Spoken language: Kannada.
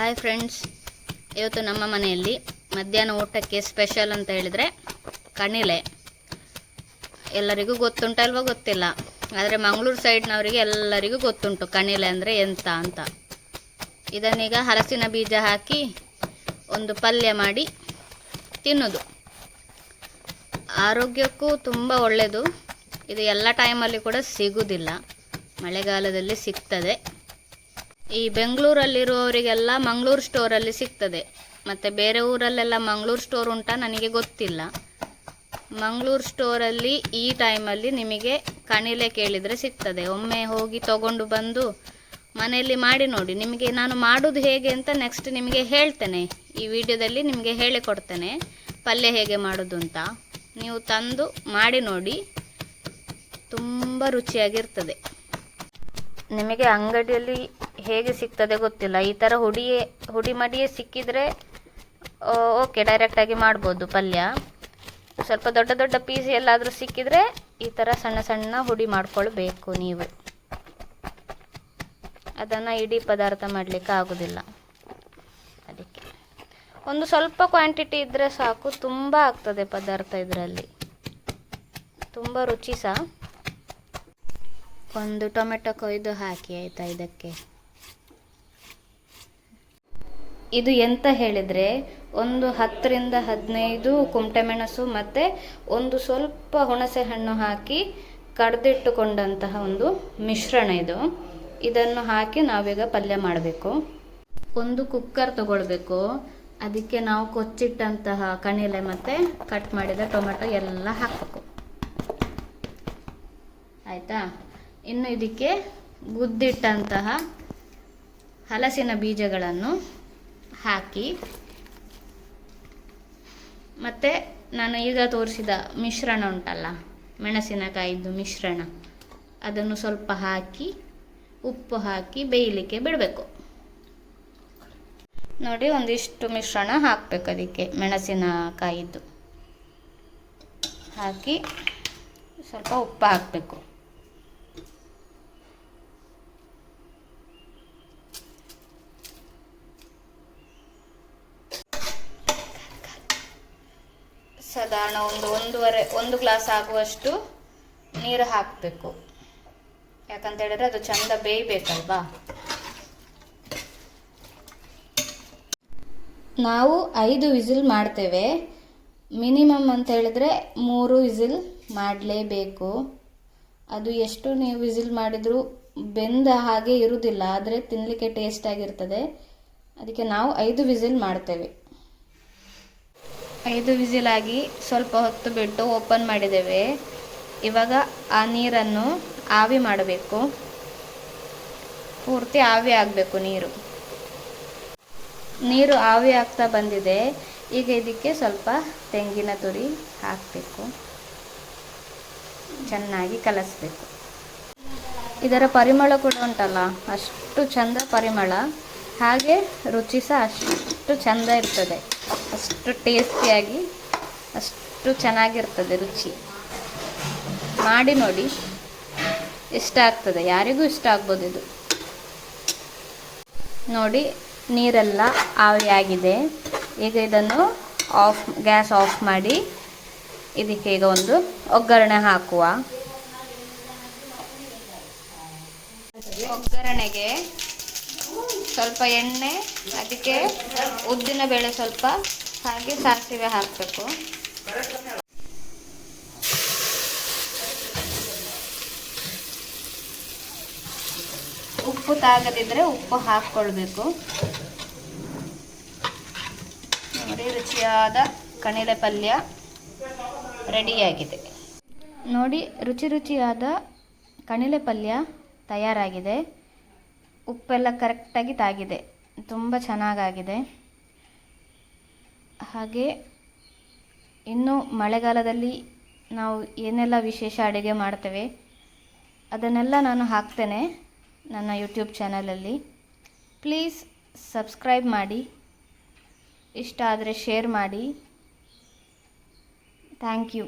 ಹಾಯ್ ಫ್ರೆಂಡ್ಸ್ ಇವತ್ತು ನಮ್ಮ ಮನೆಯಲ್ಲಿ ಮಧ್ಯಾಹ್ನ ಊಟಕ್ಕೆ ಸ್ಪೆಷಲ್ ಅಂತ ಹೇಳಿದರೆ ಕಣಿಲೆ ಎಲ್ಲರಿಗೂ ಗೊತ್ತುಂಟಲ್ವ ಗೊತ್ತಿಲ್ಲ. ಆದರೆ ಮಂಗಳೂರು ಸೈಡ್ನವರಿಗೆ ಎಲ್ಲರಿಗೂ ಗೊತ್ತುಂಟು ಕಣಿಲೆ ಅಂದರೆ ಎಂತ ಅಂತ. ಇದನ್ನೀಗ ಹಲಸಿನ ಬೀಜ ಹಾಕಿ ಒಂದು ಪಲ್ಯ ಮಾಡಿ ತಿನ್ನೋದು. ಆರೋಗ್ಯಕ್ಕೂ ತುಂಬ ಒಳ್ಳೆಯದು ಇದು ಎಲ್ಲ ಟೈಮಲ್ಲಿ ಕೂಡ ಸಿಗುವುದಿಲ್ಲ ಮಳೆಗಾಲದಲ್ಲಿ ಸಿಗ್ತದೆ. ಈ ಬೆಂಗಳೂರಲ್ಲಿರುವವರಿಗೆಲ್ಲ ಮಂಗಳೂರು ಸ್ಟೋರಲ್ಲಿ ಸಿಗ್ತದೆ. ಮತ್ತು ಬೇರೆ ಊರಲ್ಲೆಲ್ಲ ಮಂಗಳೂರು ಸ್ಟೋರ್ ಉಂಟಾ ನನಗೆ ಗೊತ್ತಿಲ್ಲ. ಮಂಗಳೂರು ಸ್ಟೋರಲ್ಲಿ ಈ ಟೈಮಲ್ಲಿ ನಿಮಗೆ ಕಣಿಲೆ ಕೇಳಿದರೆ ಸಿಗ್ತದೆ. ಒಮ್ಮೆ ಹೋಗಿ ತಗೊಂಡು ಬಂದು ಮನೆಯಲ್ಲಿ ಮಾಡಿ ನೋಡಿ. ನಿಮಗೆ ನಾನು ಮಾಡೋದು ಹೇಗೆ ಅಂತ ನೆಕ್ಸ್ಟ್ ನಿಮಗೆ ಹೇಳ್ತೇನೆ. ಈ ವಿಡಿಯೋದಲ್ಲಿ ನಿಮಗೆ ಹೇಳಿಕೊಡ್ತೇನೆ. ಪಲ್ಯ ಹೇಗೆ ಮಾಡೋದು ಅಂತ. ನೀವು ತಂದು ಮಾಡಿ ನೋಡಿ. ತುಂಬ ರುಚಿಯಾಗಿರ್ತದೆ. ನಿಮಗೆ ಅಂಗಡಿಯಲ್ಲಿ ಹೇಗೆ ಸಿಗ್ತದೆ ಗೊತ್ತಿಲ್ಲ. ಈ ಥರ ಹುಡಿಯೇ, ಹುಡಿ ಮಡಿಯೇ ಸಿಕ್ಕಿದರೆ ಓಕೆ ಡೈರೆಕ್ಟಾಗಿ ಮಾಡ್ಬೋದು ಪಲ್ಯ. ಸ್ವಲ್ಪ ದೊಡ್ಡ ದೊಡ್ಡ ಪೀಸ್ ಎಲ್ಲಾದರೂ ಸಿಕ್ಕಿದರೆ ಈ ಥರ ಸಣ್ಣ ಸಣ್ಣ ಹುಡಿ ಮಾಡ್ಕೊಳ್ಬೇಕು ನೀವು. ಅದನ್ನು ಇಡೀ ಪದಾರ್ಥ ಮಾಡಲಿಕ್ಕೆ ಆಗೋದಿಲ್ಲ. ಅದಕ್ಕೆ. ಒಂದು ಸ್ವಲ್ಪ ಕ್ವಾಂಟಿಟಿ ಇದ್ದರೆ ಸಾಕು, ತುಂಬ ಆಗ್ತದೆ ಪದಾರ್ಥ ಇದರಲ್ಲಿ. ತುಂಬ ರುಚಿ ಸಹ ಒಂದು ಟೊಮೆಟೊ ಕೊಯ್ದು ಹಾಕಿ ಆಯಿತಾ ಇದಕ್ಕೆ? ಇದು ಎಂತ ಹೇಳಿದರೆ ಒಂದು ಹತ್ತರಿಂದ ಹದಿನೈದು ಕುಮಟೆ ಮೆಣಸು ಮತ್ತು ಒಂದು ಸ್ವಲ್ಪ ಹುಣಸೆ ಹಣ್ಣು ಹಾಕಿ ಕಡ್ದಿಟ್ಟುಕೊಂಡಂತಹ ಒಂದು ಮಿಶ್ರಣ ಇದು. ಇದನ್ನು ಹಾಕಿ ನಾವೀಗ ಪಲ್ಯ ಮಾಡಬೇಕು. ಒಂದು ಕುಕ್ಕರ್ ತಗೊಳ್ಬೇಕು. ಅದಕ್ಕೆ ನಾವು ಕೊಚ್ಚಿಟ್ಟಂತಹ ಕಣಿಲೆ ಮತ್ತು ಕಟ್ ಮಾಡಿದ ಟೊಮೆಟೊ ಎಲ್ಲ ಹಾಕಬೇಕು. ಆಯಿತಾ? ಇನ್ನು ಇದಕ್ಕೆ ಗುದ್ದಿಟ್ಟಂತಹ ಹಲಸಿನ ಬೀಜಗಳನ್ನು ಹಾಕಿ. ಮತ್ತು ನಾನು ಈಗ ತೋರಿಸಿದ ಮಿಶ್ರಣ ಉಂಟಲ್ಲ, ಮೆಣಸಿನಕಾಯಿದ್ದು ಮಿಶ್ರಣ. ಅದನ್ನು ಸ್ವಲ್ಪ ಹಾಕಿ, ಉಪ್ಪು ಹಾಕಿ ಬೇಯಲಿಕ್ಕೆ ಬಿಡಬೇಕು. ನೋಡಿ, ಒಂದಿಷ್ಟು ಮಿಶ್ರಣ ಹಾಕಬೇಕು ಅದಕ್ಕೆ, ಮೆಣಸಿನಕಾಯಿದ್ದು. ಹಾಕಿ ಸ್ವಲ್ಪ ಉಪ್ಪು ಹಾಕಬೇಕು. ಸಾಧಾರಣ ಒಂದು ಒಂದೂವರೆ, ಒಂದು ಗ್ಲಾಸ್ ಆಗುವಷ್ಟು ನೀರು ಹಾಕಬೇಕು. ಯಾಕಂತ ಹೇಳಿದ್ರೆ ಅದು ಚಂದ ಬೇಯಬೇಕಲ್ವಾ? ನಾವು ಐದು ವಿಸಿಲ್ ಮಾಡ್ತೇವೆ. ಮಿನಿಮಮ್ ಅಂತ ಹೇಳಿದ್ರೆ ಮೂರು ವಿಸಿಲ್ ಮಾಡಲೇಬೇಕು. ಅದು ಎಷ್ಟು ನೀವು ವಿಸಿಲ್ ಮಾಡಿದರೂ ಬೆಂದ ಹಾಗೆ ಇರುವುದಿಲ್ಲ, ಆದರೆ ತಿನ್ನಲಿಕ್ಕೆ ಟೇಸ್ಟ್ ಆಗಿರ್ತದೆ. ಅದಕ್ಕೆ ನಾವು ಐದು ವಿಸಿಲ್ ಮಾಡ್ತೇವೆ. ಐದು ವಿಸಿಲಾಗಿ ಸ್ವಲ್ಪ ಹೊತ್ತು ಬಿಟ್ಟು ಓಪನ್ ಮಾಡಿದ್ದೇವೆ. ಇವಾಗ ಆ ನೀರನ್ನು ಆವಿ ಮಾಡಬೇಕು. ಪೂರ್ತಿ ಆವಿ ಆಗಬೇಕು ನೀರು. ನೀರು ಆವಿ ಆಗ್ತಾ ಬಂದಿದೆ. ಈಗ ಇದಕ್ಕೆ ಸ್ವಲ್ಪ ತೆಂಗಿನ ತುರಿ ಹಾಕಬೇಕು. ಚೆನ್ನಾಗಿ ಕಲಸಬೇಕು. ಇದರ ಪರಿಮಳ ಕೂಡ ಉಂಟಲ್ಲ, ಅಷ್ಟು ಚಂದ ಪರಿಮಳ. ಹಾಗೆ ರುಚಿ ಸಹ ಅಷ್ಟು ಚಂದ ಇರ್ತದೆ. ಅಷ್ಟು ಟೇಸ್ಟಿಯಾಗಿ, ಅಷ್ಟು ಚೆನ್ನಾಗಿರ್ತದೆ ರುಚಿ. ಮಾಡಿ ನೋಡಿ. ಇಷ್ಟ ಆಗ್ತದೆ. ಯಾರಿಗೂ ಇಷ್ಟ ಆಗ್ಬೋದು ಇದು. ನೋಡಿ, ನೀರೆಲ್ಲ ಆವಿಯಾಗಿದೆ ಈಗ ಇದನ್ನು ಆಫ್, ಗ್ಯಾಸ್ ಆಫ್ ಮಾಡಿ ಇದಕ್ಕೆ ಈಗ ಒಂದು ಒಗ್ಗರಣೆ ಹಾಕುವ. ಒಗ್ಗರಣೆಗೆ ಸ್ವಲ್ಪ ಎಣ್ಣೆ ಅದಕ್ಕೆ ಉದ್ದಿನ ಬೇಳೆ ಸ್ವಲ್ಪ ಹಾಗೆ ಸಾಸಿವೆ ಹಾಕಬೇಕು. ಉಪ್ಪು ತಾಗದಿದ್ರೆ ಉಪ್ಪು ಹಾಕ್ಕೊಳ್ಬೇಕು. ನೋಡಿ, ರುಚಿಯಾದ ಕಣಿಲೆ ಪಲ್ಯ ರೆಡಿಯಾಗಿದೆ. ನೋಡಿ, ರುಚಿ ರುಚಿಯಾದ ಕಣಿಲೆ ಪಲ್ಯ ತಯಾರಾಗಿದೆ. ಉಪ್ಪೆಲ್ಲ ಕರೆಕ್ಟಾಗಿ ತಾಗಿದೆ. ತುಂಬ ಚೆನ್ನಾಗಾಗಿದೆ. ಹಾಗೆ ಇನ್ನು ಮಳೆಗಾಲದಲ್ಲಿ ನಾವು ಏನೆಲ್ಲ ವಿಶೇಷ ಅಡುಗೆ ಮಾಡ್ತೇವೆ, ಅದನ್ನೆಲ್ಲ ನಾನು ಹಾಕ್ತೇನೆ ನನ್ನ ಯೂಟ್ಯೂಬ್ ಚಾನಲಲ್ಲಿ. ಪ್ಲೀಸ್ ಸಬ್ಸ್ಕ್ರೈಬ್ ಮಾಡಿ, ಇಷ್ಟ ಆದರೆ ಶೇರ್ ಮಾಡಿ. Thank you.